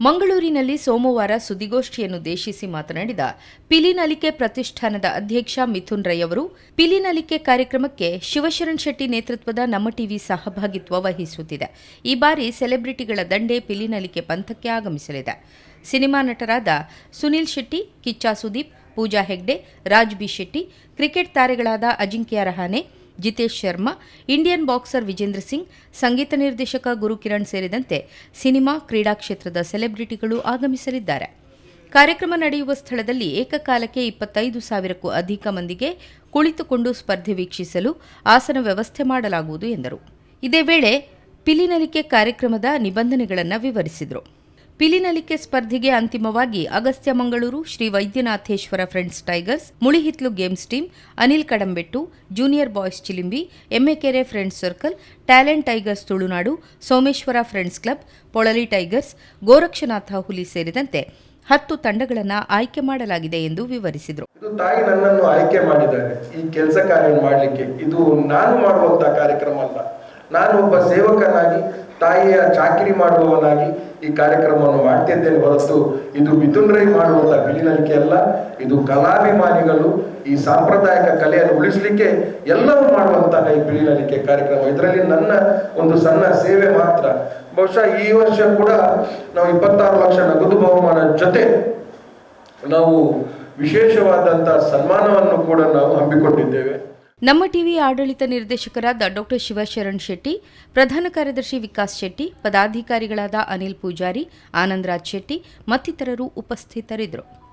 ಮಂಗಳೂರಿನಲ್ಲಿ ಸೋಮವಾರ ಸುದ್ದಿಗೋಷ್ಠಿಯನ್ನುದ್ದೇಶಿಸಿ ಮಾತನಾಡಿದ ಪಿಲಿನಲಿಕೆ ಪ್ರತಿಷ್ಠಾನದ ಅಧ್ಯಕ್ಷ ಮಿಥುನ್ ರೈ ಅವರು ಪಿಲಿನಲಿಕೆ ಕಾರ್ಯಕ್ರಮಕ್ಕೆ ಶಿವಶರಣ್ ಶೆಟ್ಟಿ ನೇತೃತ್ವದ ನಮ್ಮ ಟಿವಿ ಸಹಭಾಗಿತ್ವ ವಹಿಸುತ್ತಿದೆ. ಈ ಬಾರಿ ಸೆಲೆಬ್ರಿಟಿಗಳ ದಂಡೆ ಪಿಲಿನಲಿಕೆ ಪಂಥಕ್ಕೆ ಆಗಮಿಸಲಿದೆ. ಸಿನಿಮಾ ನಟರಾದ ಸುನಿಲ್ ಶೆಟ್ಟಿ, ಕಿಚ್ಚಾ ಸುದೀಪ್, ಪೂಜಾ ಹೆಗ್ಡೆ, ರಾಜ್ ಬಿ ಶೆಟ್ಟಿ, ಕ್ರಿಕೆಟ್ ತಾರೆಗಳಾದ ಅಜಿಂಕ್ಯ ರಹಾನೆ ಜಿತೇಶ್ ಶರ್ಮಾ, ಇಂಡಿಯನ್ ಬಾಕ್ಸರ್ ವಿಜೇಂದ್ರ ಸಿಂಗ್, ಸಂಗೀತ ನಿರ್ದೇಶಕ ಗುರುಕಿರಣ್ ಸೇರಿದಂತೆ ಸಿನಿಮಾ, ಕ್ರೀಡಾ ಕ್ಷೇತ್ರದ ಸೆಲೆಬ್ರಿಟಿಗಳು ಆಗಮಿಸಲಿದ್ದಾರೆ. ಕಾರ್ಯಕ್ರಮ ನಡೆಯುವ ಸ್ಥಳದಲ್ಲಿ ಏಕಕಾಲಕ್ಕೆ ಇಪ್ಪತ್ತೈದು ಸಾವಿರಕ್ಕೂ ಅಧಿಕ ಮಂದಿಗೆ ಕುಳಿತುಕೊಂಡು ಸ್ಪರ್ಧೆ ವೀಕ್ಷಿಸಲು ಆಸನ ವ್ಯವಸ್ಥೆ ಮಾಡಲಾಗುವುದು ಎಂದರು. ಇದೇ ವೇಳೆ ಪಿಲಿನಲಿಕೆ ಕಾರ್ಯಕ್ರಮದ ನಿಬಂಧನೆಗಳನ್ನು ವಿವರಿಸಿದರು. ಪಿಲಿನಲಿಕೆ ಸ್ಪರ್ಧೆಗೆ ಅಂತಿಮವಾಗಿ Agastya Mangaluru Shri Vaidyanatheshwara friends tigers, Mulihithlu games team, Anil Kadambettu, junior boys Chilimbi Emmekere friends circle, talent tigers Tulunadu, Someshwara friends club, Polali tigers, Gorakshanatha ಹುಲಿ ಸೇರಿದಂತೆ ಹತ್ತು ತಂಡಗಳನ್ನು ಆಯ್ಕೆ ಮಾಡಲಾಗಿದೆ ಎಂದು ವಿವರಿಸಿದರು. ತಾಯಿ ನನ್ನನ್ನು ಆಯ್ಕೆ ಈ ಕೆಲಸ ಕಾರ್ಯ ಮಾಡಲಿಕ್ಕೆ ಇದು ನಾನು ಕಾರ್ಯಕ್ರಮ ಅಲ್ಲ. ನಾನು ಒಬ್ಬ ಸೇವಕನಾಗಿ, ತಾಯಿಯ ಚಾಕರಿ ಮಾಡುವವನಾಗಿ ಈ ಕಾರ್ಯಕ್ರಮವನ್ನು ಮಾಡ್ತಿದ್ದೇನೆ ಹೊರತು ಇದು ಮಿಥುನ್ ರೈ ಮಾಡುವಂತ ಬಿಳಿನಲಿಕೆ ಅಲ್ಲ ಇದು ಕಲಾಭಿಮಾನಿಗಳು, ಈ ಸಾಂಪ್ರದಾಯಿಕ ಕಲೆಯನ್ನು ಉಳಿಸಲಿಕ್ಕೆ ಎಲ್ಲವೂ ಮಾಡುವಂತಹ ಈ ಬಿಳಿನಲಿಕೆ ಕಾರ್ಯಕ್ರಮ. ಇದರಲ್ಲಿ ನನ್ನ ಒಂದು ಸಣ್ಣ ಸೇವೆ ಮಾತ್ರ. ಬಹುಶಃ ಈ ವರ್ಷ ಕೂಡ ನಾವು ಇಪ್ಪತ್ತಾರು ಲಕ್ಷ ನಗದು ಬಹುಮಾನ ಜೊತೆ ನಾವು ವಿಶೇಷವಾದಂತಹ ಸನ್ಮಾನವನ್ನು ಕೂಡ ನಾವು ಹಮ್ಮಿಕೊಂಡಿದ್ದೇವೆ. ನಮ್ಮ ಟಿವಿ ಆಡಳಿತ ನಿರ್ದೇಶಕರಾದ ಡಾಕ್ಟರ್ ಶಿವಶರಣ್ ಶೆಟ್ಟಿ, ಪ್ರಧಾನ ಕಾರ್ಯದರ್ಶಿ ವಿಕಾಸ್ ಶೆಟ್ಟಿ, ಪದಾಧಿಕಾರಿಗಳಾದ ಅನಿಲ್ ಪೂಜಾರಿ, ಆನಂದರಾಜ್ ಶೆಟ್ಟಿ ಮತ್ತಿತರರು ಉಪಸ್ಥಿತರಿದ್ದರು.